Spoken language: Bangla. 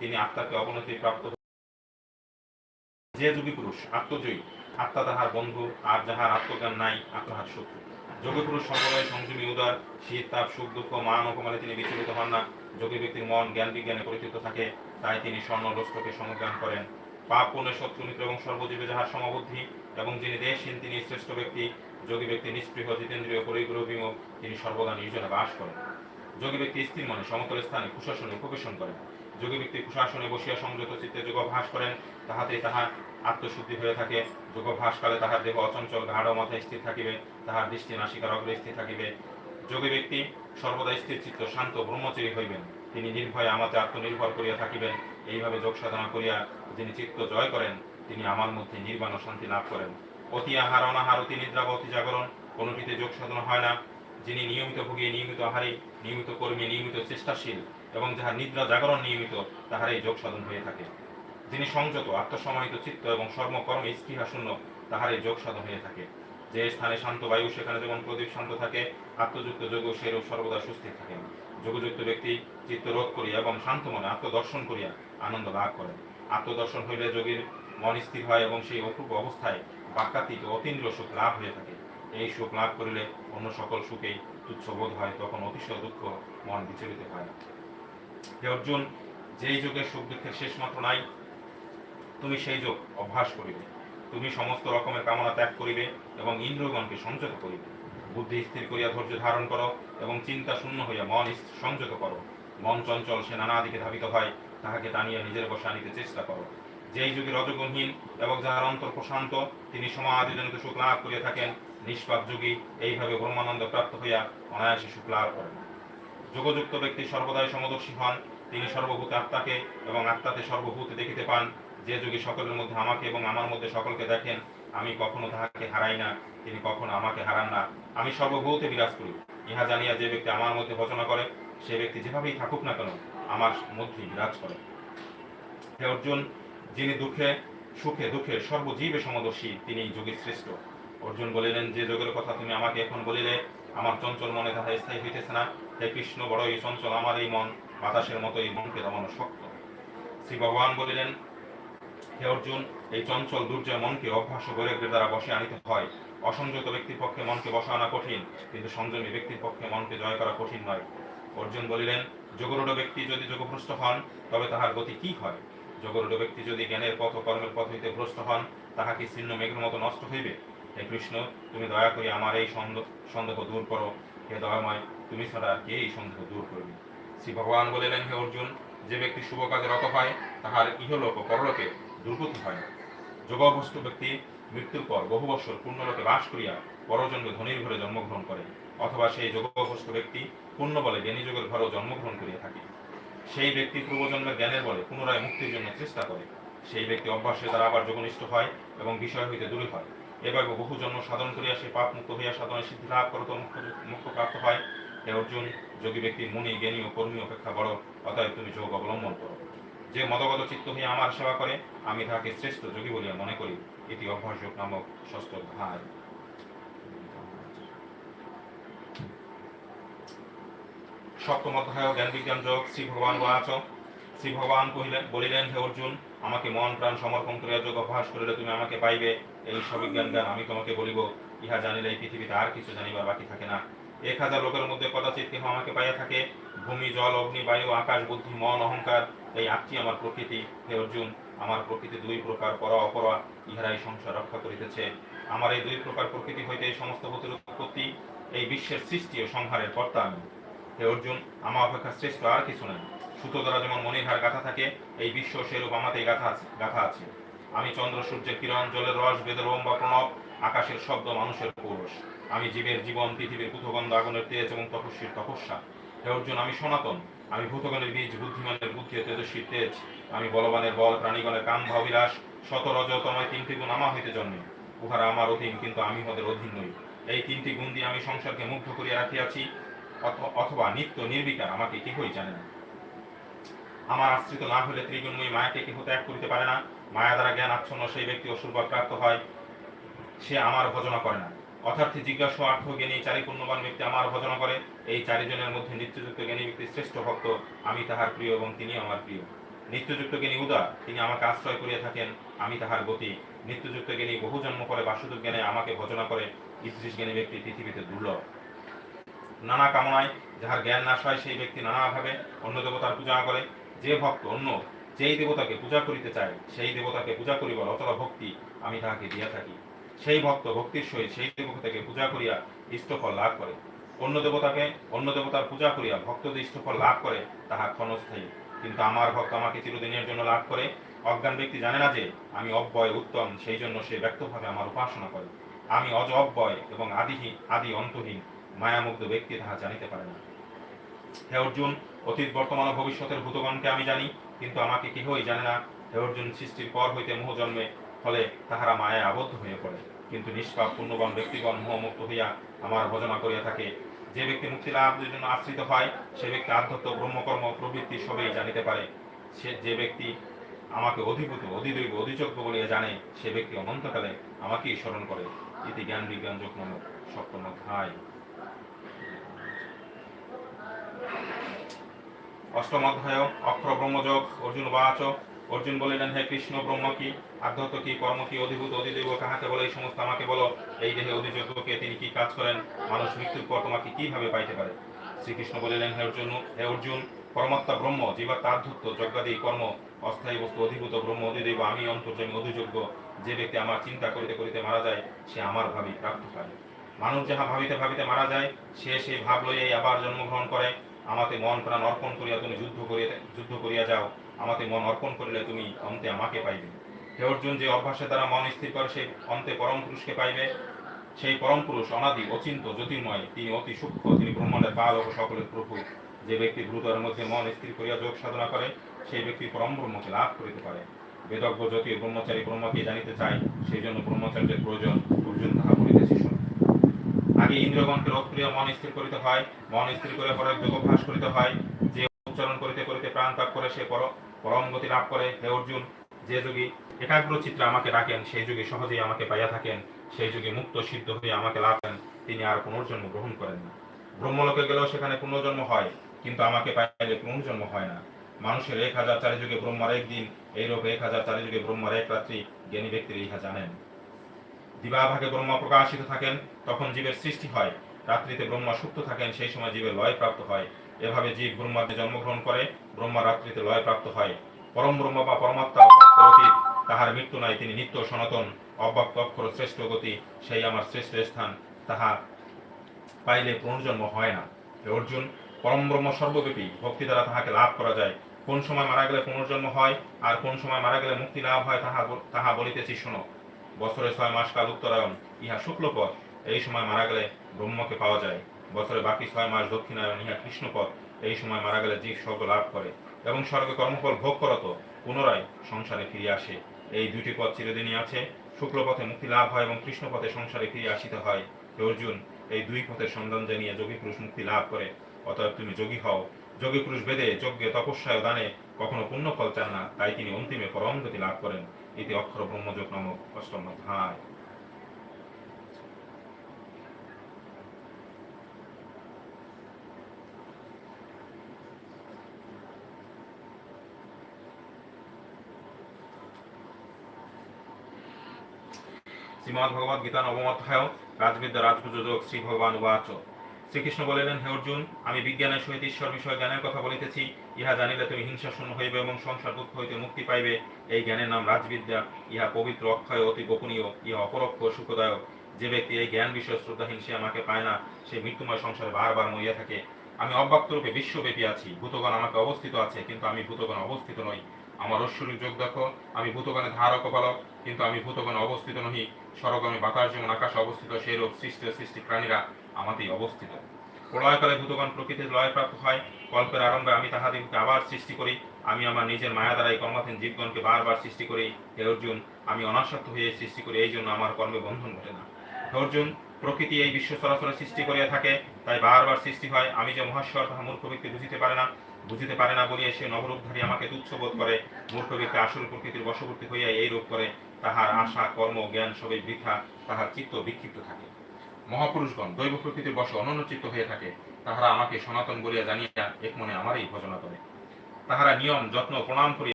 তিনি আত্মাকে অবনতি প্রাপ্ত যে যোগী পুরুষ আত্মজয়ী, আত্মা তাহার বন্ধু, আর যাহার আত্মজ্ঞান নাই আত্মহার শত্রু। যোগী পুরুষ সর্বদাই সংযমী, উদার, শীত, তাপ, সুখ, দুঃখ, মান অপমানে তিনি বিচলিত হন না। যোগী ব্যক্তির মন জ্ঞান বিজ্ঞানে পরিচিত থাকে, তাই তিনি স্বর্ণ লোষ্টকে সমজ্ঞান করেন। পাপ, পুণ্যের শত্রু মিত্র এবং সর্বজীবে যাহার সমবুদ্ধি, এবং যিনি দেশহীন, তিনি শ্রেষ্ঠ ব্যক্তি। যোগী ব্যক্তি নিষ্পৃহ, জিতেন্দ্রীয়, পরিগ্রহ, বিমুখ, তিনি সর্বদা নির্জনে বাস করেন। যোগী ব্যক্তি স্থির মনে, সমতল স্থানে, কুশাসনে উপবেশন করেন। যোগী ব্যক্তি কুশাসনে বসিয়া সংযত চিত্তে যোগাভ্যাস করেন, তাহাতে তাহার আত্মশুদ্ধি হয়ে থাকে। যোগাভ্যাসকালে তাহার দেহ অচঞ্চল, গাঢ় মাথায় স্থির থাকিবে, তাহার দৃষ্টি নাসিকার অগ্রে স্থির থাকিবে। যোগী ব্যক্তি সর্বদা স্থির চিত্ত, শান্ত, ব্রহ্মচারী হইবেন। তিনি নির্ভয়ে আমাতে আত্মনির্ভর করিয়া থাকিবেন। এইভাবে যোগ সাধনা করিয়া যিনি চিত্ত জয় করেন, তিনি আমার মধ্যে নির্বাণ শান্তি লাভ করেন। অতি আহার, অনাহার, অতি নিদ্রা বা অতি জাগরণ, কোনোটিতে যোগ সাধনা হয় না। যিনি নিয়মিত ভোগী, নিয়মিত আহারে, নিয়মিত কর্মী, নিয়মিত চেষ্টাশীল এবং যাহার নিদ্রা জাগরণ নিয়মিত তাহার এই যোগ সাধন হয়ে থাকে। যিনি সংযত, আত্মসমাহিত চিত্ত এবং সর্বকর্মে স্পৃহা শূন্য তাহার এই যোগ সাধন হয়ে থাকে। যে স্থানে শান্ত বায়ু, সেখানে যেমন প্রদীপ শান্ত থাকে, আত্মযুক্ত যোগ সেরূপ সর্বদা সুস্থির থাকে। যোগযুক্ত ব্যক্তি চিত্ত রোধ করিয়া এবং শান্ত মনে আত্মদর্শন করিয়া আনন্দ লাভ করেন আত্মদর্শন হইলে যোগীর মন স্থির হয় এবং সেই অপূর্ব অবস্থায় বাক্যাতীত অতীন্দ্র সুখ লাভ হয়ে থাকে। এই সুখ লাভ করিলে অন্য সকল সুখেই তুচ্ছবোধ হয়, তখন অতিশয় দুঃখ মন বিচলিত হয় হে অর্জুন, যেই যুগের সুখ দুঃখের শেষ মাত্র নাই, তুমি সেই যোগ অভ্যাস করিবে। তুমি সমস্ত রকমের কামনা ত্যাগ করিবে এবং ইন্দ্রগণকে সংযত করিবে। বুদ্ধি স্থির করিয়া ধৈর্য ধারণ করো এবং চিন্তা শূন্য হইয়া মন সংযত করো। মন চঞ্চল, সে নানা দিকে ধাবিত হয়, তাহাকে টানিয়া নিজের বসে আনিতে চেষ্টা করো। যেই যুগে রজগুণহীন এবং যাহার অন্তর প্রশান্ত, তিনি সমাধিজনিত সুখ লাভ করিয়া থাকেন নিষ্পাপ যোগী এইভাবে ব্রহ্মানন্দ প্রাপ্ত হইয়া অনায়াসে লাভ করেন। যোগযুক্ত ব্যক্তি সর্বদাই সমদর্শী হন, তিনি সর্বভূতে আত্মাকে এবং আত্মাতে সর্বভূতে দেখিতে পান। যে যোগী সকলের মধ্যে আমাকে এবং আমার মধ্যে সকলকে দেখেন, আমি কখনো তাহাকে হারাই না, তিনি কখনো আমাকে হারান না। আমি সর্বভূতে বিরাজ করি। ইহা জানিয়া যে ব্যক্তি আমার মধ্যে ভজনা করে, সে ব্যক্তি যেভাবেই থাকুক না কেন, আমার মধ্যেই বিরাজ করে। হে অর্জুন, যিনি দুঃখে, সুখে, দুঃখে সর্বজীবে সমদর্শী তিনি যোগী শ্রেষ্ঠ। অর্জুন বলিলেন, যে যোগের কথা তুমি আমাকে এখন বলিলে, আমার চঞ্চল মনে তাহা স্থায়ী হইতেছে না। হে কৃষ্ণ, বড়ই চঞ্চল, আমার এই মন বাতাসের মতো এই মনকে দমানো শক্ত। শ্রী ভগবান বলিলেন, হে অর্জুন, এই চঞ্চল দুর্জয় মনকে অভ্যাস বৈরাগ্যের দ্বারা বসে আনিতে হয়। অসংযত ব্যক্তির পক্ষে মনকে বসা আনা কঠিন, কিন্তু সংযমী ব্যক্তির পক্ষে মনকে জয় করা কঠিন নয়। অর্জুন বলিলেন, যোগরূঢ় ব্যক্তি যদি যোগভ্রষ্ট হন, তবে তাহার গতি কি হয়? যোগরূঢ় ব্যক্তি যদি জ্ঞানের পথ কর্মের পথ হইতে ভ্রষ্ট হন, তাহা কি ছিন্ন মেঘের মতো নষ্ট হইবে? হে কৃষ্ণ, তুমি দয়া করে আমার এই সন্দেহ দূর করো। হে দয়াময়, তুমি ছাড়া আর কে এই সন্দেহ দূর করবে? শ্রী ভগবান বলিলেন, হে অর্জুন, যে ব্যক্তি শুভ কাজে রত হয়, তাহার ইহলোক ও পরলোকে দুর্গতি হয় যোগভ্রষ্ট ব্যক্তি মৃত্যুর পর বহু বছর পূর্ণলোকে বাস করিয়া পরজন্মে ধনির ঘরে জন্মগ্রহণ করে, অথবা সেই যোগভ্রষ্ট ব্যক্তি পুণ্য বলে জ্ঞানী যুগের ঘরেও জন্মগ্রহণ করিয়া থাকে। সেই ব্যক্তি পূর্বজন্মের জ্ঞানের বলে পুনরায় মুক্তির জন্য চেষ্টা করে। সেই ব্যক্তি অভ্যাসের দ্বারা আবার যোগনিষ্ঠ হয় এবং বিষয় হইতে দূরে হয়। এভাবে বহু জন্ম সাধন করিয়া সে পাপ মুক্ত হইয়া সাধনের সিদ্ধি লাভ করত মুক্ত প্রাপ্ত হয়। হে অর্জুন যোগী ব্যক্তি মুনি জ্ঞানী ও কর্মী অপেক্ষা বড়। অতএব তুমি যোগ অবলম্বন করো। যে মদগত চিত্ত হইয়া আমার সেবা করে আমি তাহাকে শ্রেষ্ঠ যোগী বলিয়া মনে করি। এটি অভ্যাস যোগ নামক ষষ্ঠ অধ্যায়। সপ্তম অধ্যায় জ্ঞান বিজ্ঞান যোগ শ্রী ভগবান বাচ শ্রী ভগবান কহিলেন, বলিলেন হে অর্জুন আমাকে মন প্রাণ সমর্পণ করিয়া যোগ অভ্যাস করিলে তুমি আমাকে পাইবে। এই সবিজ্ঞান জ্ঞান আমি তোমাকে বলিব, ইহা জানিলে এই পৃথিবীতে আর কিছু জানিবার বাকি থাকে না। এক হাজার লোকের মধ্যে কদাচিৎ কেহ আমাকে পাইয়া থাকে, ভূমি, জল, অগ্নি, বায়ু, আকাশ, বুদ্ধি, মন, অহংকার, এই আটটি আমার প্রকৃতি। হে অর্জুন আমার প্রকৃতি দুই প্রকার পরা অপরা ইহারাই সংসার রক্ষা করিতেছে। আমার এই দুই প্রকার প্রকৃতি হইতে এই সমস্ত ভূতের উৎপত্তি, এই বিশ্বের সৃষ্টি ও সংহারের কর্তা আমি। হে অর্জুন আমার অপেক্ষা শ্রেষ্ঠ আর কিছু নাই। সুতো দ্বারা যেমন মণিহার গাথা থাকে, এই বিশ্ব সেরূপ আমাতেই গাথা আছে গাথা আছে। আমি চন্দ্র, সূর্যের কিরণ, জলের রস, বেদের ওম বা প্রণব, আকাশের শব্দ, মানুষের পৌরষ। আমি জীবের জীবন, পৃথিবীর পুথগন্ধ আগুনের তেজ এবং তপস্বীর তপস্যা। হে অর্জুন, আমি সনাতন। আমি ভূতগণের বীজ, বুদ্ধিমানের বুদ্ধি, তেজস্বীর তেজ। আমি বলবানের বল, প্রাণীগণের কাম ভাবিলাস শত রজতময় তিনটি গুণ আমার হইতে জন্মে। উহারা আমার অধীন, কিন্তু আমি ওদের অধীন নই। এই তিনটি গুণ দিয়ে আমি সংসারকে মুগ্ধ করিয়া রাখিয়াছি। অথ- অথবা নিত্য নির্বিকার, আমাকে কেহই জানে না। আমার আশ্রিত না হলে ত্রিগুণময়ী মায়াকে কেহ ত্যাগ করিতে পারে না। মায়া দ্বারা জ্ঞান আচ্ছন্ন সেই ব্যক্তি অসুরবা প্রাপ্ত হয়, সে আমার ভজনা করে না। অথার্থী জিজ্ঞাসা অর্থ জ্ঞানী চারি পুণ্যবান ব্যক্তি আমার ভজনা করে। এই চারিজনের মধ্যে নিত্যযুক্ত জ্ঞানী ব্যক্তি শ্রেষ্ঠ ভক্ত, আমি তাহার প্রিয় এবং তিনি আমার প্রিয়। নিত্যযুক্ত জ্ঞানী উদা, তিনি আমাকে আশ্রয় করিয়া থাকেন, আমি তাহার গতি। নিত্যযুক্ত জ্ঞানী বহু জন্ম করে বাসুদেব জ্ঞানে আমাকে ভজনা করে ইদ্রিস জ্ঞানী ব্যক্তি পৃথিবীতে দুর্লভ। নানা কামনায়, যাহার জ্ঞান নাশ হয়, সেই ব্যক্তি নানাভাবে অন্য দেবতার পূজা করে। যে ভক্ত অন্য যেই দেবতাকে পূজা করিতে চায়, সেই দেবতাকে পূজা করিবার অতলা ভক্তি আমি তাহাকে দিয়া থাকি। সেই ভক্ত ভক্তির সহিত সেই দেবতাকে পূজা করিয়া ইষ্টফল লাভ করে। অন্য দেবতাকে, অন্য দেবতার পূজা করিয়া ভক্ত যে ইষ্টফল লাভ করে, তাহা ক্ষণস্থায়ী। কিন্তু আমার ভক্ত আমাকে চিরদিনের জন্য লাভ করে। অজ্ঞান ব্যক্তি জানে না যে আমি অব্যয় উত্তম, সেই জন্য সে ব্যক্তভাবে আমার উপাসনা করে। আমি অজ অব্যয় এবং আদিহীন, আদি অন্তহীন, মায়ামুগ্ধ ব্যক্তি তাহা জানিতে পারে না। হে অর্জুন অতীত বর্তমান ও ভবিষ্যতের ভূতগণকে আমি জানি, কিন্তু আমাকে কেহই জানে না। হে অর্জুন সৃষ্টির পর হইতে মোহ জন্মে, ফলে তাহারা মায়ায় আবদ্ধ হয়ে পড়ে। কিন্তু নিষ্পাপ পুণ্যবান ব্যক্তিগণ মোহমুক্ত হইয়া আমার ভজনা করিয়া থাকে। যে ব্যক্তি মুক্তি লাভের জন্য আশ্রিত হয়, সে ব্যক্তি আধ্যাত্ম, ব্রহ্মকর্ম, প্রবৃত্তি সবই জানিতে পারে। সে, যে ব্যক্তি আমাকে অধিভূত, অধিদৈব, অধিযোগ্য বলিয়া জানে, সে ব্যক্তি অনন্তকালে আমাকেই স্মরণ করে। ইতি জ্ঞান বিজ্ঞান যোগ নামক সপ্তম অধ্যায় অষ্টম অধ্যায় অক্ষর ব্রহ্মযোগ, অর্জুন বাচ, অর্জুন বলিলেন, হে কৃষ্ণ, ব্রহ্ম কি? আধ্যাত্ম কি, কর্ম কি, অধিভূত, অধিদেব কাহাকে বলে এই সমস্ত আমাকে বলো? এই দেহে অধিযোগ্যকে তিনি কি কাজ করেন? মানুষ মৃত্যুর পর তোমাকে কীভাবে পাইতে পারে? শ্রীকৃষ্ণ বলিলেন, হে অর্জুন হে অর্জুন, পরমাত্মা ব্রহ্ম জীবাত্মা আধ্যাত্ম যজ্ঞাদি কর্ম, অস্থায়ী বস্তু, অধিভূত, ব্রহ্ম, অধিদেব, আমি অন্তর্জমী অধিযোগ্য, যে ব্যক্তি আমার চিন্তা করিতে করিতে মারা যায়, সে আমার ভাবি প্রাপ্ত হয় মানুষ যাহা ভাবিতে ভাবিতে মারা যায়, সে সেই ভাব লইয়াই আবার জন্মগ্রহণ করে। আমাতে মন প্রাণ অর্পণ করিয়া তুমি যুদ্ধ করিয়া যুদ্ধ করিয়া যাও। আমাতে মন অর্পণ করিলে তুমি অন্তে আমাকে পাইবে। হে অর্জুন, যে অভ্যাসে তারা মন স্থির করে, সেই অন্তে পরম পুরুষকে পাইবে। সেই পরম পুরুষ অনাদি, অচিন্ত, জ্যোতির্ময়, তিনি অতি সূক্ষ্ম, তিনি ব্রহ্মাণ্ডের পালক সকলের প্রভু। যে ব্যক্তি দ্রুতের মধ্যে মন স্থির করিয়া যোগ সাধনা করে, সেই ব্যক্তি পরম ব্রহ্মকে লাভ করিতে পারে। বেদজ্ঞ, জ্যোতির, ব্রহ্মচারী, ব্রহ্মকে জানিতে চায়, সেই জন্য ব্রহ্মচার্যের প্রয়োজন অর্জুন। আগে ইন্দ্রগণকে রোধ করিয়া মন স্থির করিতে হয়। মন স্থির করে পরে যোগাভ্যাস করিতে হয়। যে উচ্চারণ করিতে করিতে প্রাণ ত্যাগ করে, সে পরম গতি লাভ করে। হে অর্জুন, যে যোগী একাগ্র চিত্রে আমাকে ডাকেন, সেই যুগে সহজেই আমাকে পাইয়া থাকেন। সেই যুগে মুক্ত, সিদ্ধ হয়ে আমাকে লাভ দেন তিনি আর পুনর্জন্ম গ্রহণ করেন না। ব্রহ্মলোকে গেলেও সেখানে পুনর্জন্ম হয়, কিন্তু আমাকে পাইলে পুনর্জন্ম হয় না। মানুষের এক হাজার চারি যুগে ব্রহ্মার একদিন, এইরূপ এক হাজার চারি যুগে ব্রহ্মার এক রাত্রি জ্ঞানী ব্যক্তির ইহা জানেন। দিবাভাগে ব্রহ্মা প্রকাশিত থাকেন, তখন জীবের সৃষ্টি হয়। রাত্রিতে ব্রহ্মা সুপ্ত থাকেন, সেই সময় জীবের লয় প্রাপ্ত হয়। এভাবে জীব ব্রহ্মাতে জন্মগ্রহণ করে, ব্রহ্মা রাত্রিতে লয় প্রাপ্ত হয়। পরম ব্রহ্ম বা পরমাত্মা অতীত, তাহার মৃত্যু নাই, তিনি নিত্য সনাতন অব্যক্ত অক্ষর শ্রেষ্ঠ গতি, সেই আমার শ্রেষ্ঠ স্থান, তাহা পাইলে পুনর্জন্ম হয় না। অর্জুন, পরম ব্রহ্ম সর্বব্যাপী, ভক্তি দ্বারা তাহাকে লাভ করা যায়। কোন সময় মারা গেলে পুনর্জন্ম হয়, আর কোন সময় মারা গেলে মুক্তি লাভ হয়, তাহা তাহা বলিতেছি, শোনো। বছরে ছয় মাস কাল উত্তরায়ণ, ইহা শুক্লপথ। এই সময় মারা গেলে ব্রহ্মকে পাওয়া যায়। বছরে বাকি ছয় মাস দক্ষিণায়ন ইহা কৃষ্ণপথ। এই সময় মারা গেলে জীব স্বর্গ লাভ করে এবং স্বর্গে কর্মফল ভোগ করত, পুনরায় সংসারে ফিরে আসে। এই দুটি পথ চিরদিনই আছে। শুক্লপথে মুক্তি লাভ হয় এবং কৃষ্ণপথে সংসারে ফিরে আসিতে হয়। অর্জুন, এই দুই পথের সন্ধান জানিয়ে যোগী পুরুষ মুক্তি লাভ করে। অতএব তুমি যোগী হও। যোগী পুরুষ বেদে যজ্ঞে তপস্যায় দানে কখনো পুণ্য ফল চান না, তাই তিনি অন্তিমে পরম গতি লাভ করেন। ইতি অক্ষর ব্রহ্মযোগ নামক অষ্টম অধ্যায়। শ্রীমদ ভগবদ গীতা নবম অধ্যায়, রাজবিদ্যা রাজপুযোগ শ্রী ভগবান উবাচ। শ্রীকৃষ্ণ বলিলেন, হে অর্জুন, আমি বিজ্ঞানের সহিত ঈশ্বর বিষয় জ্ঞানের কথা বলিতেছি। ইহা জানিলে তুমি হিংসা শূন্য হইবে এবং সংসার দুঃখ হইতে মুক্তি পাইবে। এই জ্ঞানের নাম রাজবিদ্যা। ইহা পবিত্র, অক্ষয়, অতি গোপনীয়, ইহা অপরক্ষ, সুখদায়ক। যে ব্যক্তি এই জ্ঞান বিষয় শ্রদ্ধাহীন, সে আমাকে পায় না। সে মৃত্যুময় সংসারে বারবার মরিয়া থাকে। আমি অব্যক্ত রূপে বিশ্বব্যাপী আছি। ভূতগণ আমাকে অবস্থিত আছে, কিন্তু আমি ভূতগণ অবস্থিত নই। আমার ঐশ্বরিক যোগ দেখো। আমি ভূতগণে ধারক ও পালক, কিন্তু আমি ভূতগণে অবস্থিত নহি। স্বরগমে বাতাস যেমন আকাশে অবস্থিত সেই রূপ সৃষ্টি সৃষ্টি প্রাণীরা আমাতেই অবস্থিত। প্রলয়কালে ভূতগণ প্রকৃতির লয় প্রাপ্ত হয়, কল্পের আরম্ভে আমি তাহাদিগকে আবার সৃষ্টি করি, আমি আমার নিজের মায়া দ্বারা এই কর্মাধীন জীবগণকে বারবার সৃষ্টি করি। হে অর্জুন, আমি অনাসক্ত হয়ে সৃষ্টি করি এই জন্য আমার কর্মে বন্ধন ঘটে না। হে অর্জুন, প্রকৃতি এই বিশ্ব চলাচলের সৃষ্টি করিয়া থাকে তাই বারবার সৃষ্টি হয়। আমি যে মহাশ্বর, তাহা মূর্খ ব্যক্তি বুঝিতে পারে না, বুঝিতে পারে না বলিয়া সে নবরূপধারী আমাকে তুচ্ছ বোধ করে। মূর্খ ব্যক্তি আসল প্রকৃতির বশবর্তী হইয়া এই রূপ করে। তাহার আশা, কর্ম, জ্ঞান সবই বৃথা, তাহার চিত্ত বিক্ষিপ্ত থাকে। মহাপুরুষগণ, দৈব প্রকৃতির বশে অনন্য চিত্ত হয়ে থাকে। তাহারা আমাকে সনাতন বলিয়া জানিয়া, এক মনে আমারই ভজনা করে। তাহারা নিয়ম, যত্ন, প্রণাম করিয়া